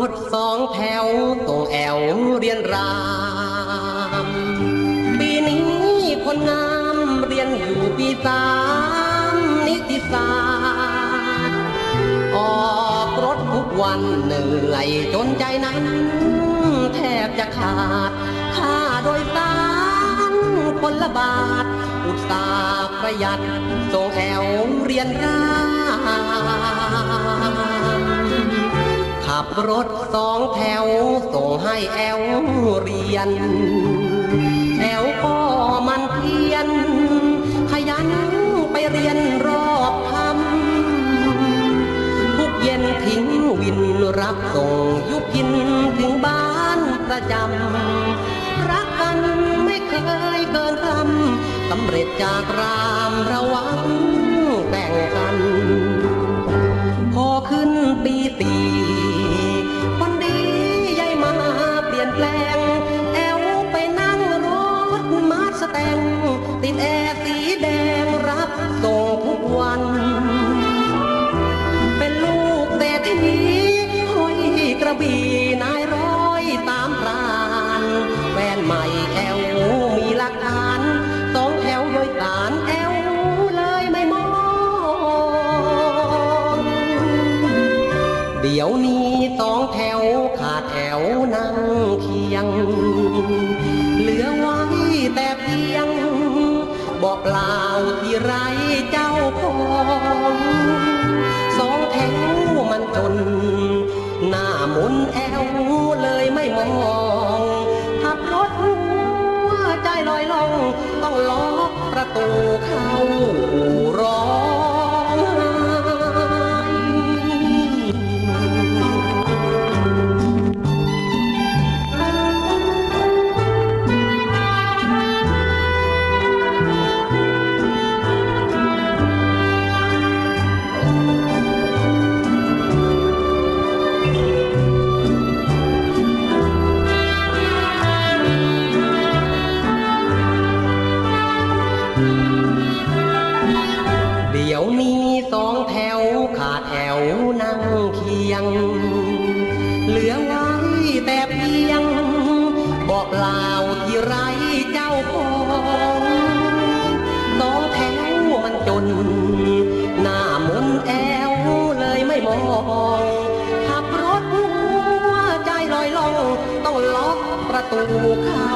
วส่งแอวเรียนราม ปีนี้คนงามเรียนอยู่ปีสามนิติศาสตร์ออกรถทุกวันเหนื่อยจนใจนั้น แทบจะขาดค่าโดยสารคนละบาท อุตสาห์ประหยัดส่งแอวเรียนราม ขับรถสองแถว ส่งให้แอวเรียน แอวก็มันเพียน ขยันไปเรียนรอบคำทุกเย็นทิ้งวินรับส่งยุพินถึงบ้านประจำรักกันไม่เคยเกินคำสำเร็จจากรามระวังแบ่งกัน พอขึ้นปีตี บี่นายร้อยตามพรานแฟนใหม่แอวมีหลักฐานสองแถวโดยสารแอวเลยไม่มองเดี๋ยวนี้สองแถวขาดแถวนั่งเคียง เหลือไว้แต่เพียง บอกเปล่าที่ไรเจ้าของสองแถวมันจน มุนแอวเลยไม่มองขับรถหัวใจลอยลง ต้องล็อกประตูเข้า เดี๋ยวนี้สองแถวขาดแถวนั่งเคียง เหลือไว้แต่เพียง บอกล่าที่ไรเจ้าของสองแถวมันจน หน้ามนแอวเลยไม่มองขับรถหัวใจลอยลองต้องล็อกประตูเข้า